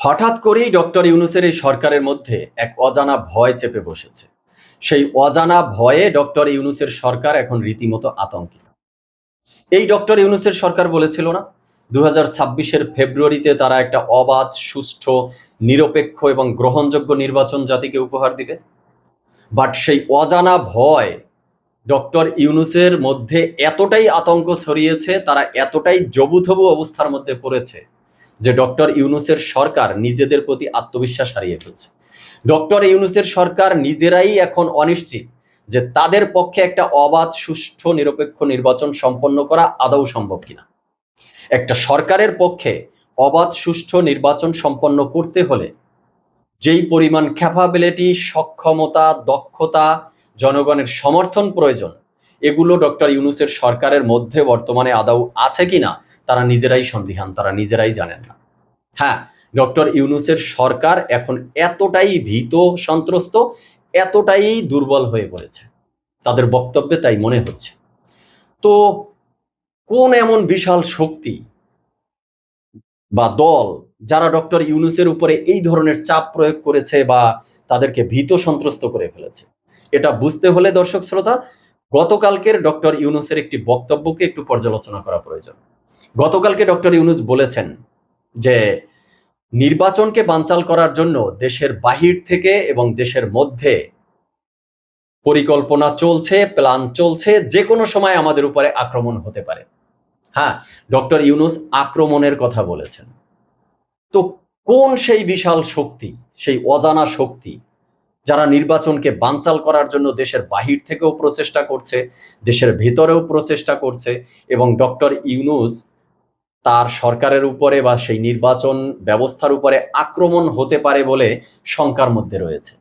হঠাৎ করেই ডক্টর ইউনুসের এই সরকারের মধ্যে এক অজানা ভয় চেপে বসেছে। সেই অজানা ভয়ে ডক্টর ইউনুসের সরকার এখন রীতিমতো আতঙ্কিত। এই ডক্টর ইউনুসের সরকার বলেছিল না দু হাজার ফেব্রুয়ারিতে তারা একটা অবাধ, সুষ্ঠু, নিরপেক্ষ এবং গ্রহণযোগ্য নির্বাচন জাতিকে উপহার দিবে। বাট সেই অজানা ভয় ডক্টর ইউনুসের মধ্যে এতটাই আতঙ্ক ছড়িয়েছে, তারা এতটাই জবুথবু অবস্থার মধ্যে পড়েছে যে ডক্টর ইউনুসের সরকার নিজেদের প্রতি আত্মবিশ্বাস হারিয়ে ফেলছে। ডক্টর ইউনুসের সরকার নিজেরাই এখন অনিশ্চিত যে তাদের পক্ষে একটা অবাধ, সুষ্ঠু, নিরপেক্ষ নির্বাচন সম্পন্ন করা আদৌ সম্ভব কিনা। একটা সরকারের পক্ষে অবাধ, সুষ্ঠু নির্বাচন সম্পন্ন করতে হলে যেই পরিমাণ ক্যাপাবিলিটি সক্ষমতা, দক্ষতা, জনগণের সমর্থন প্রয়োজন এগুলো ডক্টর ইউনুসের সরকারের মধ্যে বর্তমানে আদৌ আছে কিনা, তারা নিজেরাই সন্দিহান, তারা নিজেরাই জানেন না। হ্যাঁ ডক্টর ইউনুসের সরকার এখন এতটাই ভীত, সন্ত্রস্ত, এতটাই দুর্বল হয়ে পড়েছে। তাদের বক্তব্যে তাই মনে হচ্ছে। তো কোন এমন বিশাল শক্তি বা দল যারা ডক্টর ইউনুসের উপরে এই ধরনের চাপ প্রয়োগ করেছে বা তাদেরকে ভীত সন্ত্রস্ত করে ফেলেছে? এটা বুঝতে হলে দর্শক শ্রোতা গতকালকের ডক্টর ইউনুসের একটি বক্তব্যকে একটু পর্যালোচনা করা প্রয়োজন। গতকালকে ডক্টর ইউনুস বলেছেন যে, নির্বাচনকে বানচাল করার জন্য দেশের বাহির থেকে এবং দেশের মধ্যে পরিকল্পনা চলছে, প্ল্যান চলছে, যে কোনো সময় আমাদের উপরে আক্রমণ হতে পারে। হ্যাঁ ডক্টর ইউনুস আক্রমণের কথা বলেছেন। তো কোন সেই বিশাল শক্তি, সেই অজানা শক্তি যারা নির্বাচনকে বানচাল করার জন্য দেশের বাহির থেকেও প্রচেষ্টা করছে, দেশের ভেতরেও প্রচেষ্টা করছে এবং ডক্টর ইউনুস তার সরকারের উপরে বা সেই নির্বাচন ব্যবস্থার উপরে আক্রমণ হতে পারে বলে শঙ্কার মধ্যে রয়েছে।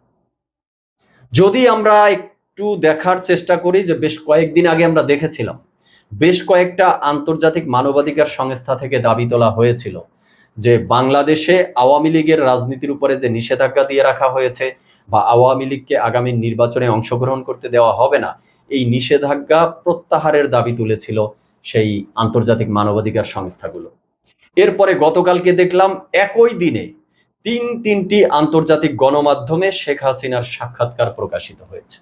যদি আমরা একটু দেখার চেষ্টা করি যে বেশ কয়েকদিন আগে আমরা দেখেছিলাম, বেশ কয়েকটা আন্তর্জাতিক মানবাধিকার সংস্থা থেকে দাবি তোলা হয়েছিল। যে বাংলাদেশে আওয়ামী লীগের রাজনীতির উপরে যে নিষেধাজ্ঞা দিয়ে রাখা হয়েছে বা আওয়ামী লীগকে আগামী নির্বাচনে অংশগ্রহণ করতে দেওয়া হবে না, এই নিষেধাজ্ঞা প্রত্যাহারের দাবি তুলেছিল সেই আন্তর্জাতিক মানবাধিকার সংস্থাগুলো। এরপরে গতকালকে দেখলাম একই দিনে তিন তিনটি আন্তর্জাতিক গণমাধ্যমে শেখ হাসিনার সাক্ষাৎকার প্রকাশিত হয়েছে।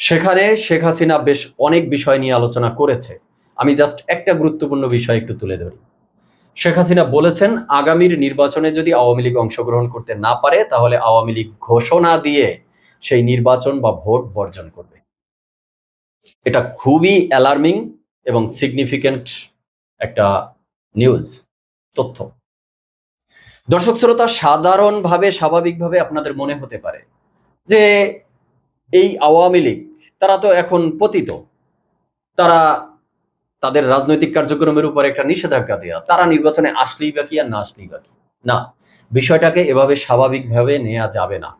সেখানে শেখ হাসিনা বেশ অনেক বিষয় নিয়ে আলোচনা করেছে। আমি জাস্ট একটা গুরুত্বপূর্ণ বিষয় একটু তুলে ধরি। শেখ হাসিনা বলেছেন, আগামীর নির্বাচনে যদি আওয়ামী লীগ অংশগ্রহণ করতে না পারে, তাহলে আওয়ামী লীগ ঘোষণা দিয়ে সেই নির্বাচন বা ভোট বর্জন করবে। এটা খুবই অ্যালার্মিং এবং সিগনিফিক্যান্ট একটা নিউজ তথ্য। দর্শক শ্রোতা, সাধারণভাবে, স্বাভাবিকভাবে আপনাদের মনে হতে পারে যে এই আওয়ামী লীগ, তারা তো এখন পতিত। তারা তাদের রাজনৈতিক কার্যক্রমের উপর একটা নিষেধাজ্ঞা দেওয়া তারা নির্বাচনে আসলেই বা কি আর না আসলেই বা কি? না, বিষয়টাকে এভাবে স্বাভাবিকভাবে নেওয়া যাবে না।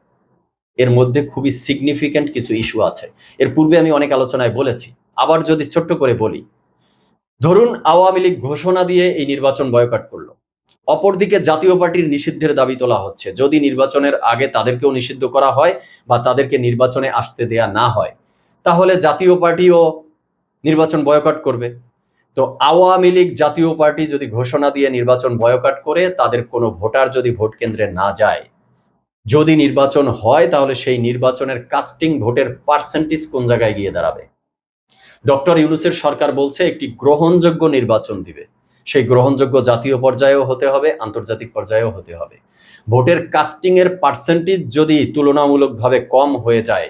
এর মধ্যে খুবই সিগনিফিক্যান্ট কিছু ইস্যু আছে। এর পূর্বে আমি অনেক আলোচনায় বলেছি। আবার যদি ছোট্ট করে বলি, ধরুন আওয়ামী লীগ ঘোষণা দিয়ে এই নির্বাচন বয়কট করল। অপরদিকে জাতীয় পার্টির নিষিদ্ধের দাবি তোলা হচ্ছে। যদি নির্বাচনের আগে তাদেরকেও নিষিদ্ধ করা হয় বা তাদেরকে নির্বাচনে আসতে দেয়া না হয়, তাহলে জাতীয় পার্টিও নির্বাচন বয়কট করবে। তো আওয়ামী লীগ জাতীয় পার্টি যদি ঘোষণা দিয়ে নির্বাচন বয়কাট করে, তাদের কোনো ভোটার যদি ভোট কেন্দ্রে না যায়। যদি নির্বাচন হয়, তাহলে সেই নির্বাচনের কাস্টিং ভোটের পার্সেন্টেজ কোন জায়গায় গিয়ে দাঁড়াবে? ডক্টর ইউনুসের সরকার বলছে, একটি গ্রহণযোগ্য নির্বাচন দিবে। সেই গ্রহণযোগ্য জাতীয় পর্যায়েও হতে হবে, আন্তর্জাতিক পর্যায়েও হতে হবে। ভোটের কাস্টিং এর পার্সেন্টেজ যদি তুলনামূলকভাবে কম হয়ে যায়,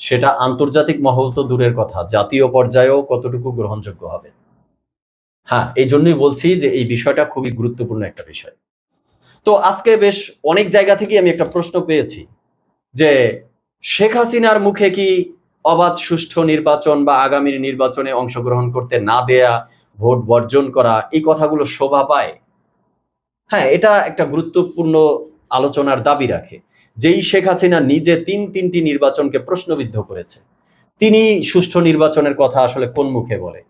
সেটা আন্তর্জাতিক মহল তো দূরের কথা, জাতীয় পর্যায়েও কতটুকু গ্রহণযোগ্য হবে? হ্যাঁ এই জন্যই বলছি যে এই বিষয়টা খুবই গুরুত্বপূর্ণ একটা বিষয়। তো আজকে বেশ অনেক জায়গা থেকে আমি একটা প্রশ্ন পেয়েছি যে শেখ হাসিনার মুখে কি অবাধ, সুষ্ঠু নির্বাচন বা আগামীর নির্বাচনে অংশগ্রহণ করতে না দেয়া, ভোট বর্জন করা, এই কথাগুলো শোভা পায়? হ্যাঁ এটা একটা গুরুত্বপূর্ণ আলোচনার দাবি রাখে। যেই শেখ হাসিনা নিজে তিন তিনটি নির্বাচনকে প্রশ্নবিদ্ধ করেছে, তিনি সুষ্ঠু নির্বাচনের কথা আসলে কোন মুখে বলে?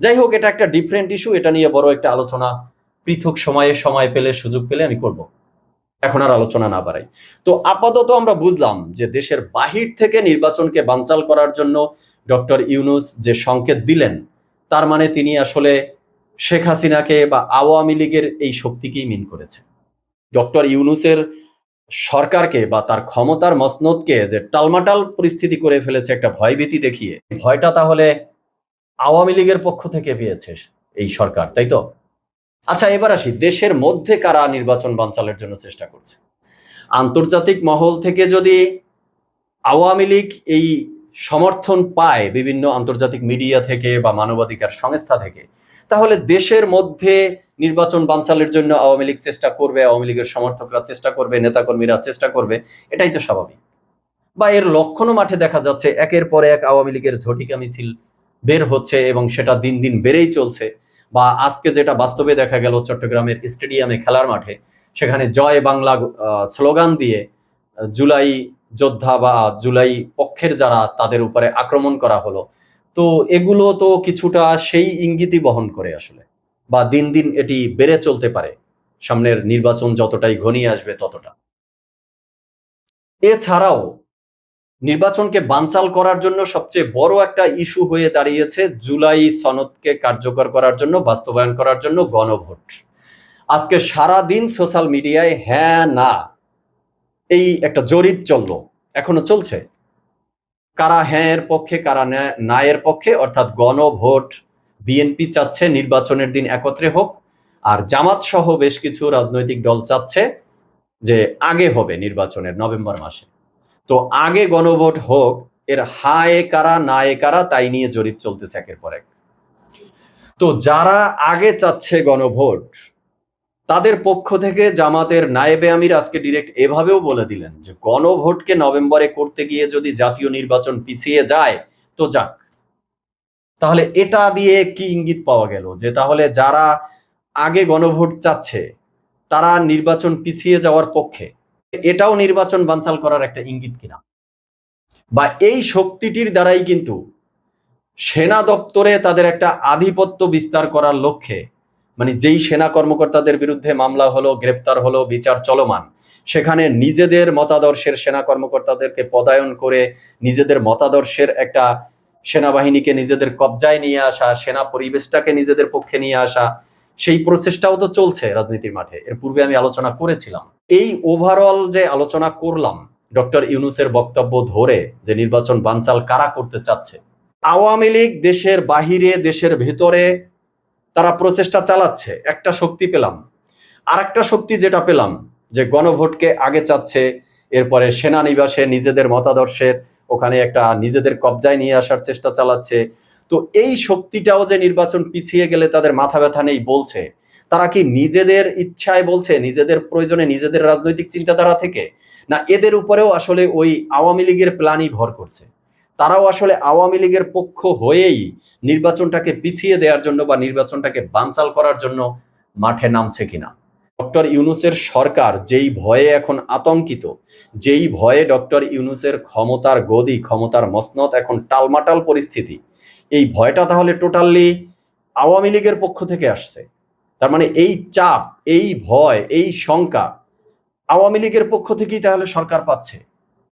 যাই হোক এটা একটা ডিফারেন্ট ইস্যু এটা নিয়ে বড় একটা আলোচনা। পৃথক সময়ে সময় পেলে সুযোগ পেলে আমি করব। এখন আর আলোচনা না বাড়াই। তো আপাতত আমরা বুঝলাম যে দেশের বাহির থেকে নির্বাচনকে বানচাল করার জন্য ডক্টর ইউনুস যে সংকেত দিলেন, তার মানে তিনি আসলে শেখ হাসিনাকে বা আওয়ামী লীগের এই শক্তিকেই মিন করেছে ডক্টর ইউনুসের সরকারকে বা তার ক্ষমতার মসনদকে যে টালমাটাল পরিস্থিতি করে ফেলেছে একটা ভয়ভীতি দেখিয়ে, ভয়টা তাহলে আওয়ামী লীগের পক্ষ থেকে পেয়েছে এই সরকার, তাই তো? আচ্ছা এবার আসি, দেশের মধ্যে কারা নির্বাচন বানচালের জন্য চেষ্টা করছে? আন্তর্জাতিক মহল থেকে যদি আওয়ামী লীগ এই সমর্থন পায় বিভিন্ন আন্তর্জাতিক মিডিয়া থেকে বা মানবাধিকার সংস্থা থেকে, তাহলে দেশের মধ্যে নির্বাচন বানচালের জন্য আওয়ামী লীগ চেষ্টা করবে, আওয়ামী লীগের সমর্থকরা চেষ্টা করবে, নেতাকর্মীরা চেষ্টা করবে, এটাই তো স্বাভাবিক। বা এর লক্ষণও মাঠে দেখা যাচ্ছে, একের পর এক আওয়ামী লীগের ঝটিকা মিছিল বের হচ্ছে এবং সেটা দিন দিন বেড়েই চলছে। বা আজকে যেটা বাস্তবে দেখা গেল চট্টগ্রামের স্টেডিয়ামে খেলার মাঠে, সেখানে জয় বাংলা স্লোগান দিয়ে জুলাই যোদ্ধা বা জুলাই পক্ষের যারা তাদের উপরে আক্রমণ করা হলো। তো এগুলো তো কিছুটা সেই ইঙ্গিতই বহন করে আসলে। বা দিন দিন এটি বেড়ে চলতে পারে। সামনের নির্বাচন যতটাই ঘনিয়ে আসবে ততটা। এছাড়াও নির্বাচনকে বানচাল করার জন্য সবচেয়ে বড় একটা ইস্যু হয়ে দাঁড়িয়েছে জুলাই সনদকে কার্যকর করার জন্য, বাস্তবায়ন করার জন্য গণভোট। আজকে সারা দিন সোশ্যাল মিডিয়ায় হ্যাঁ না, এই একটা জরিপ চলল, এখনও চলছে। কারা হ্যাঁ এর পক্ষে, কারা না- এর পক্ষে, অর্থাৎ গণভোট, বিএনপি চাচ্ছে নির্বাচনের দিন একত্রে হোক, আর জামাত সহ বেশ কিছু রাজনৈতিক দল চাচ্ছে যে আগে হবে নির্বাচনের নভেম্বর মাসে। তো আগে গণভোট হোক, এর হায় কারা না এ কারা, তাই নিয়ে জরিপ চলতেছে একের পর এক। তো যারা আগে চাচ্ছে গণভোট, তাদের পক্ষ থেকে জামাতের নায়েবে আমির আজকে ডিরেক্ট এভাবেও বলে দিলেন যে, গণভোটকে নভেম্বরে করতে গিয়ে যদি জাতীয় নির্বাচন পিছিয়ে যায়, তো যাক। তাহলে এটা দিয়ে কি ইঙ্গিত পাওয়া গেল? যে তাহলে যারা আগে গণভোট চাচ্ছে, তারা নির্বাচন পিছিয়ে যাওয়ার পক্ষে এটাও নির্বাচন বানচাল করার একটা ইঙ্গিত কিনা? বা এই শক্তিটির দ্বারাই কিন্তু সেনা দপ্তরে তাদের একটা আধিপত্য বিস্তার করার লক্ষ্যে মানে যেই সেনা কর্মকর্তাদের বিরুদ্ধে মামলা হলো, গ্রেপ্তার হলো, বিচার চলমান, সেখানে নিজেদের মতাদর্শের সেনা কর্মকর্তাদেরকে পদায়ন করে নিজেদের মতাদর্শের একটা সেনাবাহিনীকে নিজেদের কবজায় নিয়ে আসা, সেনা পরিবেশটাকে নিজেদের পক্ষে নিয়ে আসা, সেই প্রচেষ্টাও তো চলছে রাজনীতির মাঠে। এর পূর্বে আমি আলোচনা করেছিলাম। এই ওভারঅল যে আলোচনা করলাম, ডক্টর ইউনুসের বক্তব্য ধরে যে নির্বাচন বানচাল কারা করতে চাচ্ছে, আওয়ামী লীগ দেশের বাহিরে, দেশের ভেতরে তারা প্রচেষ্টা চালাচ্ছে। একটা শক্তি পেলাম। আর একটা শক্তি যেটা পেলাম, যে গণভোটকে আগে চাচ্ছে, এরপরে সেনানিবাসে নিজেদের মতাদর্শের ওখানে একটা নিজেদের কবজায় নিয়ে আসার চেষ্টা চালাচ্ছে। তো এই শক্তিটাও যে নির্বাচন পিছিয়ে গেলে তাদের মাথা ব্যথা নেই বলছে তারা কি নিজেদের ইচ্ছায় বলছে, নিজেদের প্রয়োজনে নিজেদের রাজনৈতিক চিন্তাধারা থেকে? না, এদের উপরেও আসলে ওই আওয়ামী লীগের প্ল্যানই ভর করছে? তারাও আসলে আওয়ামী লীগের পক্ষ হয়েই নির্বাচনটাকে পিছিয়ে দেওয়ার জন্য বা নির্বাচনটাকে বানচাল করার জন্য মাঠে নামছে কিনা? ডক্টর ইউনুসের সরকার যেই ভয়ে এখন আতঙ্কিত, যেই ভয়ে ডক্টর ইউনুসের ক্ষমতার গদি, ক্ষমতার মসনত এখন টালমাটাল পরিস্থিতি, এই ভয়টা তাহলে টোটালি আওয়ামী লীগের পক্ষ থেকে আসছে। তার মানে এই চাপ, এই ভয়, এই শঙ্কা আওয়ামী লীগের পক্ষ থেকেই তাহলে সরকার পাচ্ছে।